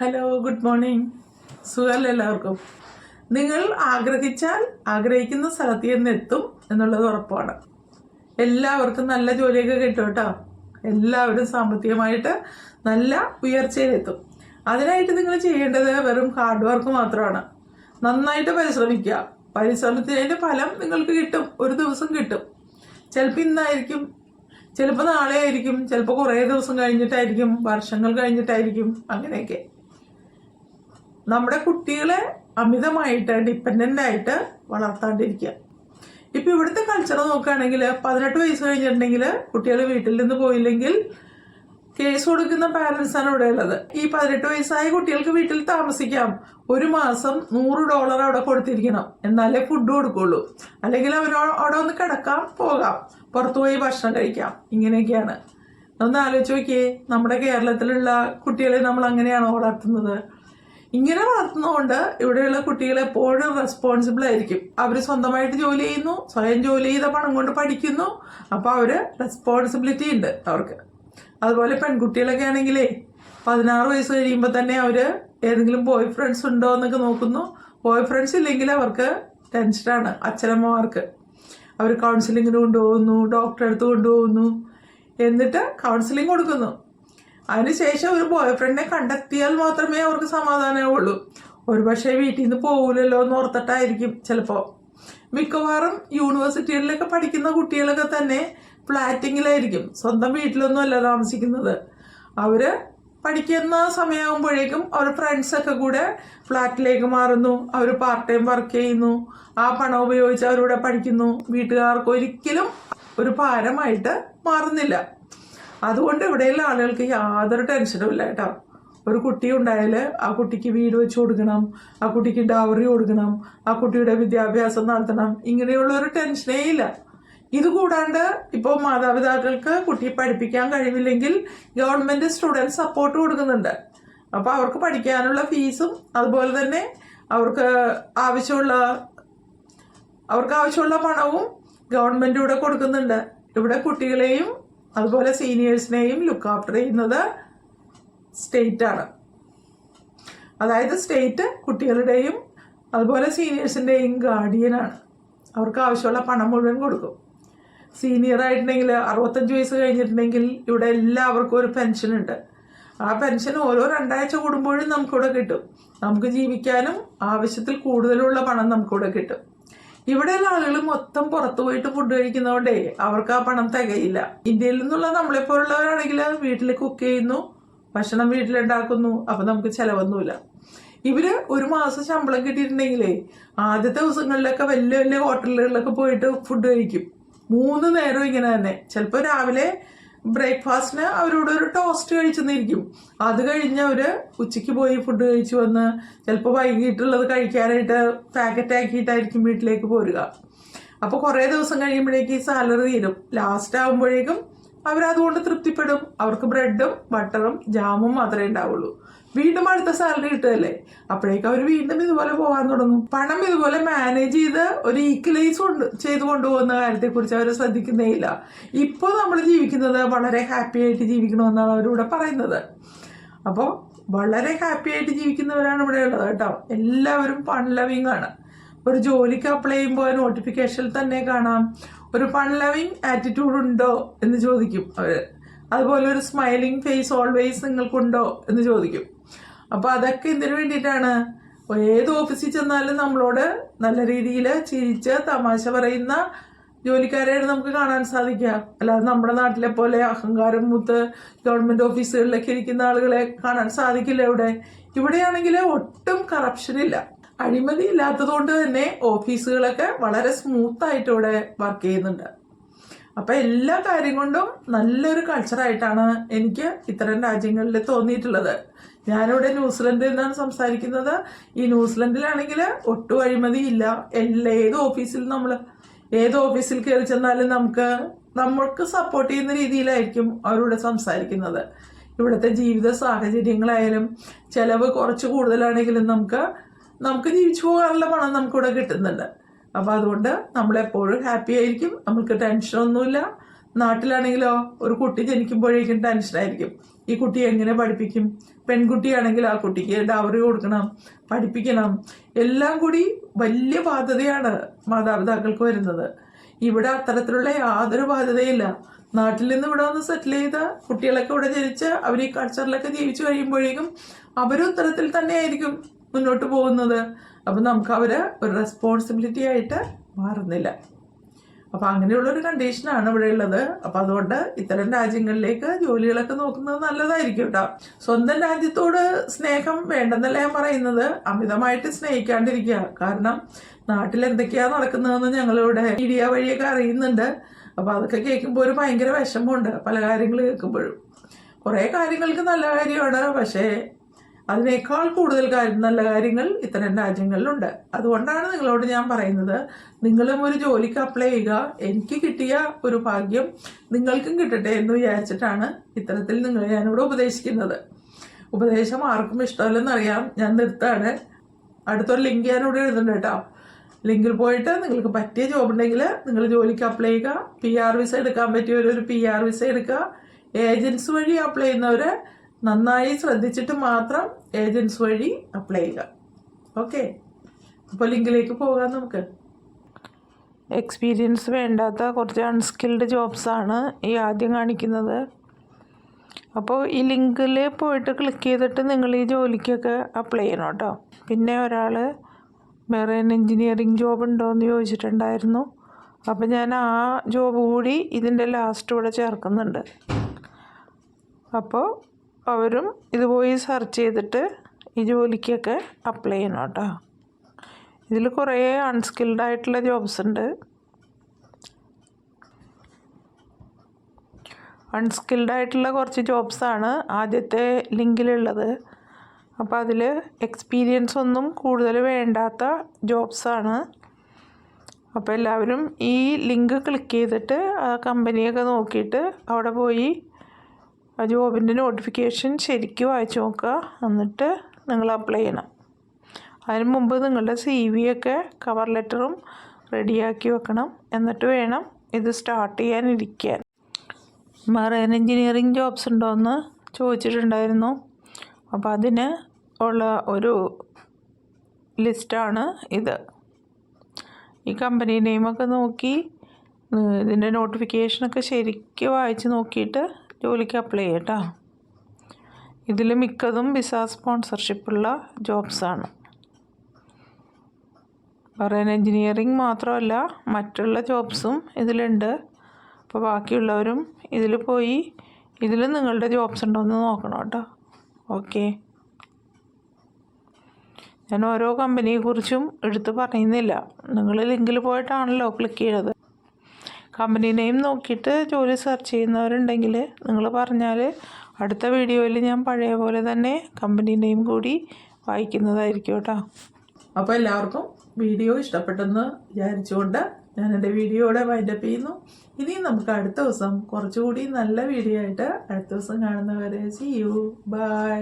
Hello good morning സുഖമല്ല എല്ലാവർക്കും? നിങ്ങൾ ആഗ്രഹിച്ചാൽ ആഗ്രഹിക്കുന്ന സ്ഥലത്ത് ചെന്ന് എത്തും എന്നുള്ളത് ഉറപ്പാണ്. എല്ലാവർക്കും നല്ല ജോലിയൊക്കെ കിട്ടും കേട്ടോ. എല്ലാവരും സാമ്പത്തികമായിട്ട് നല്ല ഉയർച്ചയിലെത്തും അതിനായിട്ട് നിങ്ങൾ ചെയ്യേണ്ടത് വെറും ഹാർഡ് വർക്ക് മാത്രമാണ്. നന്നായിട്ട് പരിശ്രമിക്കുക. പരിശ്രമത്തിന്റെ ഫലം നിങ്ങൾക്ക് കിട്ടും. ഒരു ദിവസം കിട്ടും. ചിലപ്പോൾ ഇന്നായിരിക്കും. ചിലപ്പോൾ നാളെ ആയിരിക്കും ചിലപ്പോൾ കുറേ ദിവസം കഴിഞ്ഞിട്ടായിരിക്കും. വർഷങ്ങൾ കഴിഞ്ഞിട്ടായിരിക്കും. അങ്ങനെയൊക്കെ. നമ്മുടെ കുട്ടികളെ അമിതമായിട്ട് ഡിപ്പെൻഡന്റ് ആയിട്ട് വളർത്താണ്ടിരിക്കുക. ഇപ്പം ഇവിടുത്തെ കൾച്ചർ നോക്കുകയാണെങ്കിൽ പതിനെട്ട് വയസ്സ് കഴിഞ്ഞിട്ടുണ്ടെങ്കിൽ കുട്ടികൾ വീട്ടിൽ നിന്ന് പോയില്ലെങ്കിൽ കേസ് കൊടുക്കുന്ന പാരൻസാണ് ഇവിടെ ഉള്ളത്. ഈ പതിനെട്ട് വയസ്സായ കുട്ടികൾക്ക് വീട്ടിൽ താമസിക്കാം. ഒരു മാസം നൂറ് ഡോളർ അവിടെ കൊടുത്തിരിക്കണം. എന്നാലേ ഫുഡ് കൊടുക്കുള്ളൂ. അല്ലെങ്കിൽ അവർ അവിടെ ഒന്ന് കിടക്കാം പോകാം. പുറത്തു പോയി ഭക്ഷണം കഴിക്കാം. ഇങ്ങനെയൊക്കെയാണ്. ഒന്ന് ആലോചിച്ച് നോക്കിയേ. നമ്മുടെ കേരളത്തിലുള്ള കുട്ടികളെ നമ്മൾ അങ്ങനെയാണോ വളർത്തുന്നത്? ഇങ്ങനെ വളർത്തുന്നതുകൊണ്ട് ഇവിടെയുള്ള കുട്ടികൾ എപ്പോഴും റെസ്പോൺസിബിൾ ആയിരിക്കും. അവർ സ്വന്തമായിട്ട് ജോലി ചെയ്യുന്നു സ്വയം ജോലി ചെയ്ത പണം കൊണ്ട് പഠിക്കുന്നു. അപ്പോൾ അവർ റെസ്പോൺസിബിലിറ്റി ഉണ്ട് അവർക്ക്. അതുപോലെ പെൺകുട്ടികളൊക്കെ ആണെങ്കിലേ പതിനാറ് വയസ്സ് കഴിയുമ്പോൾ തന്നെ അവർ ഏതെങ്കിലും ബോയ് ഫ്രണ്ട്സ് ഉണ്ടോ എന്നൊക്കെ നോക്കുന്നു. ബോയ് ഫ്രണ്ട്സ് ഇല്ലെങ്കിൽ അവർക്ക് ടെൻഷനാണ് അച്ഛനമ്മമാർക്ക്. അവർ കൗൺസിലിങ്ങിന് കൊണ്ടുപോകുന്നു ഡോക്ടറെ അടുത്ത് കൊണ്ടുപോകുന്നു. എന്നിട്ട് കൗൺസിലിംഗ് കൊടുക്കുന്നു. അതിനുശേഷം ഒരു ബോയ് ഫ്രണ്ടിനെ കണ്ടെത്തിയാൽ മാത്രമേ അവർക്ക് സമാധാനമുള്ളൂ ഒരു പക്ഷേ വീട്ടിൽ നിന്ന് പോകില്ലല്ലോ എന്ന് ഓർത്തിട്ടായിരിക്കും ചിലപ്പോൾ മിക്കവാറും യൂണിവേഴ്സിറ്റികളിലൊക്കെ പഠിക്കുന്ന കുട്ടികളൊക്കെ തന്നെ ഫ്ലാറ്റിങ്ങിലായിരിക്കും. സ്വന്തം വീട്ടിലൊന്നും അല്ല താമസിക്കുന്നത്. അവർ പഠിക്കുന്ന സമയമാകുമ്പോഴേക്കും അവർ ഫ്രണ്ട്സൊക്കെ കൂടെ ഫ്ലാറ്റിലേക്ക് മാറുന്നു. അവർ പാർട്ട് ടൈം വർക്ക് ചെയ്യുന്നു. ആ പണം ഉപയോഗിച്ച് അവരിവിടെ പഠിക്കുന്നു. വീട്ടുകാർക്ക് ഒരിക്കലും ഒരു ഭാരമായിട്ട് മാറുന്നില്ല. അതുകൊണ്ട് ഇവിടെയുള്ള ആളുകൾക്ക് യാതൊരു ടെൻഷനും ഇല്ല കേട്ടോ. ഒരു കുട്ടി ഉണ്ടായാൽ ആ കുട്ടിക്ക് വീട് വെച്ച് കൊടുക്കണം ആ കുട്ടിക്ക് ഡവറി കൊടുക്കണം ആ കുട്ടിയുടെ വിദ്യാഭ്യാസം നടത്തണം ഇങ്ങനെയുള്ള ഒരു ടെൻഷനേ ഇല്ല. ഇതുകൂടാണ്ട് ഇപ്പോൾ മാതാപിതാക്കൾക്ക് കുട്ടിയെ പഠിപ്പിക്കാൻ കഴിവില്ലെങ്കിൽ ഗവൺമെന്റ് സ്റ്റുഡന്റ് സപ്പോർട്ട് കൊടുക്കുന്നുണ്ട്. അപ്പോൾ അവർക്ക് പഠിക്കാനുള്ള ഫീസും അതുപോലെ തന്നെ അവർക്ക് ആവശ്യമുള്ള അവർക്ക് ആവശ്യമുള്ള പണവും ഗവൺമെന്റ് ഇവിടെ കൊടുക്കുന്നുണ്ട്. ഇവിടെ കുട്ടികളെയും അതുപോലെ സീനിയേഴ്സിനെയും ലുക്ക് ആഫ്റ്റർ ചെയ്യുന്നത് സ്റ്റേറ്റ് ആണ്. അതായത് സ്റ്റേറ്റ് കുട്ടികളുടെയും അതുപോലെ സീനിയേഴ്സിന്റെയും ഗാർഡിയനാണ് അവർക്ക് ആവശ്യമുള്ള പണം മുഴുവൻ കൊടുക്കും. സീനിയർ ആയിട്ടുണ്ടെങ്കിൽ അറുപത്തഞ്ച് വയസ്സ് കഴിഞ്ഞിട്ടുണ്ടെങ്കിൽ ഇവിടെ എല്ലാവർക്കും ഒരു പെൻഷൻ ഉണ്ട്. ആ പെൻഷൻ ഓരോ രണ്ടാഴ്ച കൂടുമ്പോഴും നമുക്കിവിടെ കിട്ടും. നമുക്ക് ജീവിക്കാനും ആവശ്യത്തിൽ കൂടുതലുള്ള പണം നമുക്കിവിടെ കിട്ടും. ഇവിടെയുള്ള ആളുകൾ മൊത്തം പുറത്തു പോയിട്ട് ഫുഡ് കഴിക്കുന്നതുകൊണ്ടേ അവർക്ക് ആ പണം തികയില്ല. ഇന്ത്യയിൽ നിന്നുള്ള നമ്മളെപ്പോലുള്ളവരാണെങ്കിൽ വീട്ടിൽ കുക്ക് ചെയ്യുന്നു ഭക്ഷണം വീട്ടിലുണ്ടാക്കുന്നു അപ്പൊ നമുക്ക് ചിലവൊന്നുമില്ല. ഇവർ ഒരു മാസം ശമ്പളം കിട്ടിയിട്ടുണ്ടെങ്കിലേ ആദ്യത്തെ ദിവസങ്ങളിലൊക്കെ വലിയ വലിയ ഹോട്ടലുകളിലൊക്കെ പോയിട്ട് ഫുഡ് കഴിക്കും. മൂന്ന് നേരം ഇങ്ങനെ തന്നെ. ചിലപ്പോൾ രാവിലെ ബ്രേക്ക്ഫാസ്റ്റിന് അവരോട് ഒരു ടോസ്റ്റ് കഴിച്ചെന്നിരിക്കും. അത് കഴിഞ്ഞ് അവർ ഉച്ചയ്ക്ക് പോയി ഫുഡ് കഴിച്ചു വന്ന് ചിലപ്പോൾ വൈകിട്ടുള്ളത് കഴിക്കാനായിട്ട് പാക്കറ്റ് ആക്കിയിട്ടായിരിക്കും വീട്ടിലേക്ക് പോരുക. അപ്പോൾ കുറേ ദിവസം കഴിയുമ്പോഴേക്ക് സാലറി തീരും. ലാസ്റ്റ് ആകുമ്പോഴേക്കും അവരതുകൊണ്ട് തൃപ്തിപ്പെടും. അവർക്ക് ബ്രെഡും ബട്ടറും ജാമും മാത്രമേ ഉണ്ടാവുള്ളൂ. വീണ്ടും അടുത്ത സാലറി കിട്ടുകയല്ലേ? അപ്പോഴേക്കും അവർ വീണ്ടും ഇതുപോലെ പോകാൻ തുടങ്ങും. പണം ഇതുപോലെ മാനേജ് ചെയ്ത് ഒരു ഈക്വലൈസ് കൊണ്ട് ചെയ്ത് കൊണ്ടുപോകുന്ന കാര്യത്തെക്കുറിച്ച് അവർ ശ്രദ്ധിക്കുന്നേ ഇല്ല ഇപ്പോൾ നമ്മൾ ജീവിക്കുന്നത് വളരെ ഹാപ്പി ആയിട്ട് ജീവിക്കണമെന്നാണ് അവരിവിടെ പറയുന്നത്. അപ്പോൾ വളരെ ഹാപ്പി ആയിട്ട് ജീവിക്കുന്നവരാണ് ഇവിടെ ഉള്ളത് കേട്ടോ. എല്ലാവരും ഫൺ ലവിങ് ആണ്. ഒരു ജോലിക്ക് അപ്ലൈ ചെയ്യുമ്പോൾ നോട്ടിഫിക്കേഷനിൽ തന്നെ കാണാം. ഒരു ഫൺ ലവിങ് ആറ്റിറ്റ്യൂഡ് ഉണ്ടോ എന്ന് ചോദിക്കും അവർ അതുപോലെ ഒരു സ്മൈലിംഗ് ഫേസ് ഓൾവേസ് നിങ്ങൾക്കുണ്ടോ എന്ന് ചോദിക്കും. അപ്പോൾ അതൊക്കെ എന്തിനു വേണ്ടിയിട്ടാണ്? ഏത് ഓഫീസിൽ ചെന്നാലും നമ്മളോട് നല്ല രീതിയിൽ ചിരിച്ച് തമാശ പറയുന്ന ജോലിക്കാരെയാണ് നമുക്ക് കാണാൻ സാധിക്കുക. അല്ലാതെ നമ്മുടെ നാട്ടിലെ പോലെ അഹങ്കാരം മൂത്ത് ഗവൺമെന്റ് ഓഫീസുകളിലൊക്കെ ഇരിക്കുന്ന ആളുകളെ കാണാൻ സാധിക്കില്ല ഇവിടെ. ഇവിടെയാണെങ്കിൽ ഒട്ടും കറപ്ഷൻ ഇല്ല. അഴിമതി ഇല്ലാത്തതുകൊണ്ട് തന്നെ ഓഫീസുകളൊക്കെ വളരെ സ്മൂത്തായിട്ട് ഇവിടെ വർക്ക് ചെയ്യുന്നുണ്ട്. അപ്പൊ എല്ലാ കാര്യം കൊണ്ടും നല്ലൊരു കൾച്ചറായിട്ടാണ് എനിക്ക് ഇത്തരം രാജ്യങ്ങളിൽ തോന്നിയിട്ടുള്ളത്. ഞാനിവിടെ ന്യൂസിലൻഡിൽ നിന്നാണ് സംസാരിക്കുന്നത്. ഈ ന്യൂസിലൻഡിലാണെങ്കിൽ ഒട്ടും അഴിമതിയില്ല. എല്ലാ ഏത് ഓഫീസിൽ നമ്മൾ ഏത് ഓഫീസിൽ കയറി ചെന്നാലും നമുക്ക് നമ്മൾക്ക് സപ്പോർട്ട് ചെയ്യുന്ന രീതിയിലായിരിക്കും അവരോട് സംസാരിക്കുന്നത്. ഇവിടുത്തെ ജീവിത സാഹചര്യങ്ങളായാലും ചിലവ് കുറച്ച് കൂടുതലാണെങ്കിലും നമുക്ക് നമുക്ക് ജീവിച്ചു പോകാനുള്ള പണം നമുക്കിവിടെ കിട്ടുന്നുണ്ട്. അപ്പോൾ അതുകൊണ്ട് നമ്മളെപ്പോഴും ഹാപ്പി ആയിരിക്കും. നമുക്ക് ടെൻഷനൊന്നുമില്ല നാട്ടിലാണെങ്കിലോ ഒരു കുട്ടി ജനിക്കുമ്പോഴേക്കും ടെൻഷനായിരിക്കും ഈ കുട്ടി എങ്ങനെ പഠിപ്പിക്കും? പെൺകുട്ടിയാണെങ്കിൽ ആ കുട്ടിക്ക് ഡൗറി കൊടുക്കണം പഠിപ്പിക്കണം. എല്ലാം കൂടി വലിയ ബാധ്യതയാണ് മാതാപിതാക്കൾക്ക് വരുന്നത്. ഇവിടെ അത്തരത്തിലുള്ള യാതൊരു ബാധ്യതയില്ല. നാട്ടിൽ നിന്ന് ഇവിടെ വന്ന് സെറ്റിൽ ചെയ്ത കുട്ടികളൊക്കെ ഇവിടെ ജനിച്ച് അവർ ഈ കൾച്ചറിലൊക്കെ ജീവിച്ചു കഴിയുമ്പോഴേക്കും അവരും ഇത്തരത്തിൽ തന്നെയായിരിക്കും മുന്നോട്ട് പോകുന്നത്. അപ്പം നമുക്ക് അവർ ഒരു റെസ്പോൺസിബിലിറ്റി ആയിട്ട് മാറുന്നില്ല. അപ്പം അങ്ങനെയുള്ളൊരു കണ്ടീഷനാണ് ഇവിടെ ഉള്ളത്. അപ്പം അതുകൊണ്ട് ഇത്തരം രാജ്യങ്ങളിലേക്ക് ജോലികളൊക്കെ നോക്കുന്നത് നല്ലതായിരിക്കും കേട്ടോ സ്വന്തം രാജ്യത്തോട് സ്നേഹം വേണ്ടെന്നല്ല ഞാൻ പറയുന്നത്. അമിതമായിട്ട് സ്നേഹിക്കാണ്ടിരിക്കുക. കാരണം നാട്ടിൽ എന്തൊക്കെയാണ് നടക്കുന്നതെന്ന് ഞങ്ങളിവിടെ മീഡിയ വഴിയൊക്കെ അറിയുന്നുണ്ട്. അപ്പം അതൊക്കെ കേൾക്കുമ്പോൾ ഒരു ഭയങ്കര വിഷമമുണ്ട് പല കാര്യങ്ങൾ കേൾക്കുമ്പോഴും. കുറേ കാര്യങ്ങൾക്ക് നല്ല കാര്യമാണ്. പക്ഷേ അതിനേക്കാൾ കൂടുതൽ കാര്യം നല്ല കാര്യങ്ങൾ ഇത്തരം രാജ്യങ്ങളിലുണ്ട്. അതുകൊണ്ടാണ് നിങ്ങളോട് ഞാൻ പറയുന്നത് നിങ്ങളും ഒരു ജോലിക്ക് അപ്ലൈ ചെയ്യുക. എനിക്ക് കിട്ടിയ ഒരു ഭാഗ്യം നിങ്ങൾക്കും കിട്ടട്ടെ എന്ന് വിചാരിച്ചിട്ടാണ് ഇത്തരത്തിൽ നിങ്ങളെ ഞാനിവിടെ ഉപദേശിക്കുന്നത്. ഉപദേശം ആർക്കും ഇഷ്ടമല്ലെന്നറിയാം ഞാൻ നിർത്താണ്. അടുത്തൊരു ലിങ്ക് ഞാനിവിടെ എഴുതുന്നുണ്ട് കേട്ടോ. ലിങ്കിൽ പോയിട്ട് നിങ്ങൾക്ക് പറ്റിയ ജോബ് ഉണ്ടെങ്കിൽ നിങ്ങൾ ജോലിക്ക് അപ്ലൈ ചെയ്യുക. പി ആർ വിസ എടുക്കാൻ പറ്റിയവർ ഒരു പി ആർ വിസ എടുക്കുക. ഏജൻസ് വഴി അപ്ലൈ ചെയ്യുന്നവർ നന്നായി ശ്രദ്ധിച്ചിട്ട് മാത്രം ഏജൻസ് വഴി അപ്ലൈ ചെയ്യുക. ഓക്കെ അപ്പോൾ ലിങ്കിലേക്ക് പോകാം നമുക്ക്. എക്സ്പീരിയൻസ് വേണ്ടാത്ത കുറച്ച് അൺസ്കിൽഡ് ജോബ്സാണ് ഈ ആദ്യം കാണിക്കുന്നത്. അപ്പോൾ ഈ ലിങ്കിൽ പോയിട്ട് ക്ലിക്ക് ചെയ്തിട്ട് നിങ്ങൾ ഈ ജോലിക്കൊക്കെ അപ്ലൈ ചെയ്യണം കേട്ടോ പിന്നെ ഒരാൾ മെറൈൻ എൻജിനീയറിങ് ജോബ് ഉണ്ടോ എന്ന് ചോദിച്ചിട്ടുണ്ടായിരുന്നു. അപ്പോൾ ഞാൻ ആ ജോബ് കൂടി ഇതിന്റെ ലാസ്റ്റ് ഇവിടെ ചേർക്കുന്നുണ്ട്. അപ്പോൾ അവരും ഇത് പോയി സെർച്ച് ചെയ്തിട്ട് ഈ ജോലിക്കൊക്കെ അപ്ലൈ ചെയ്യണം കേട്ടോ. ഇതിൽ കുറേ അൺസ്കിൽഡ് ആയിട്ടുള്ള ജോബ്സ് ഉണ്ട്. അൺസ്കിൽഡ് ആയിട്ടുള്ള കുറച്ച് ജോബ്സാണ് ആദ്യത്തെ ലിങ്കിലുള്ളത്. അപ്പോൾ അതിൽ എക്സ്പീരിയൻസ് ഒന്നും കൂടുതൽ വേണ്ടാത്ത ജോബ്സാണ് അപ്പോൾ എല്ലാവരും ഈ ലിങ്ക് ക്ലിക്ക് ചെയ്തിട്ട് ആ കമ്പനിയൊക്കെ നോക്കിയിട്ട് അവിടെ പോയി ജോബിന്റെ നോട്ടിഫിക്കേഷൻ ശരിക്കും വായിച്ചു നോക്കുക. എന്നിട്ട് നിങ്ങൾ അപ്ലൈ ചെയ്യണം. അതിന് മുമ്പ് നിങ്ങളുടെ സി വി ഒക്കെ കവർ ലെറ്ററും റെഡിയാക്കി വെക്കണം. എന്നിട്ട് വേണം ഇത് സ്റ്റാർട്ട് ചെയ്യാനിരിക്കാൻ. മറൈൻ എൻജിനീയറിങ് ജോബ്സ് ഉണ്ടോയെന്ന് ചോദിച്ചിട്ടുണ്ടായിരുന്നു. അപ്പോൾ അതിന് ഉള്ള ഒരു ലിസ്റ്റാണ് ഇത്. ഈ കമ്പനി നെയിമൊക്കെ നോക്കി ഇതിന്റെ നോട്ടിഫിക്കേഷനൊക്കെ ശരിക്കും വായിച്ച് നോക്കിയിട്ട് ജോലിക്ക് അപ്ലൈ ചെയ്യട്ടോ. ഇതിൽ മിക്കതും വിസ സ്പോൺസർഷിപ്പുള്ള ജോബ്സാണ് പറയാൻ എൻജിനീയറിങ് മാത്രമല്ല മറ്റുള്ള ജോബ്സും ഇതിലുണ്ട്. അപ്പോൾ ബാക്കിയുള്ളവരും ഇതിൽ പോയി ഇതിൽ നിങ്ങളുടെ ജോബ്സ് ഉണ്ടോ എന്ന് നോക്കണം കേട്ടോ. ഓക്കെ ഞാൻ ഓരോ കമ്പനിയെക്കുറിച്ചും എടുത്ത് പറയുന്നില്ല. നിങ്ങൾ ലിങ്കിൽ പോയിട്ടാണല്ലോ ക്ലിക്ക് ചെയ്തത് കമ്പനി നെയിം നോക്കിയിട്ട് ജോലി സെർച്ച് ചെയ്യുന്നവരുണ്ടെങ്കിൽ നിങ്ങൾ പറഞ്ഞാൽ അടുത്ത വീഡിയോയിൽ ഞാൻ പഴയ പോലെ തന്നെ കമ്പനി നെയിം കൂടി വായിക്കുന്നതായിരിക്കും കേട്ടോ. അപ്പോൾ എല്ലാവർക്കും വീഡിയോ ഇഷ്ടപ്പെട്ടെന്ന് വിചാരിച്ചുകൊണ്ട് ഞാൻ എന്റെ വീഡിയോയുടെ വൈൻഡപ്പ് ചെയ്യുന്നു. ഇനി നമുക്ക് അടുത്ത ദിവസം കുറച്ചുകൂടി നല്ല വീഡിയോ ആയിട്ട് അടുത്ത ദിവസം കാണുന്നവരെ സി യു ബൈ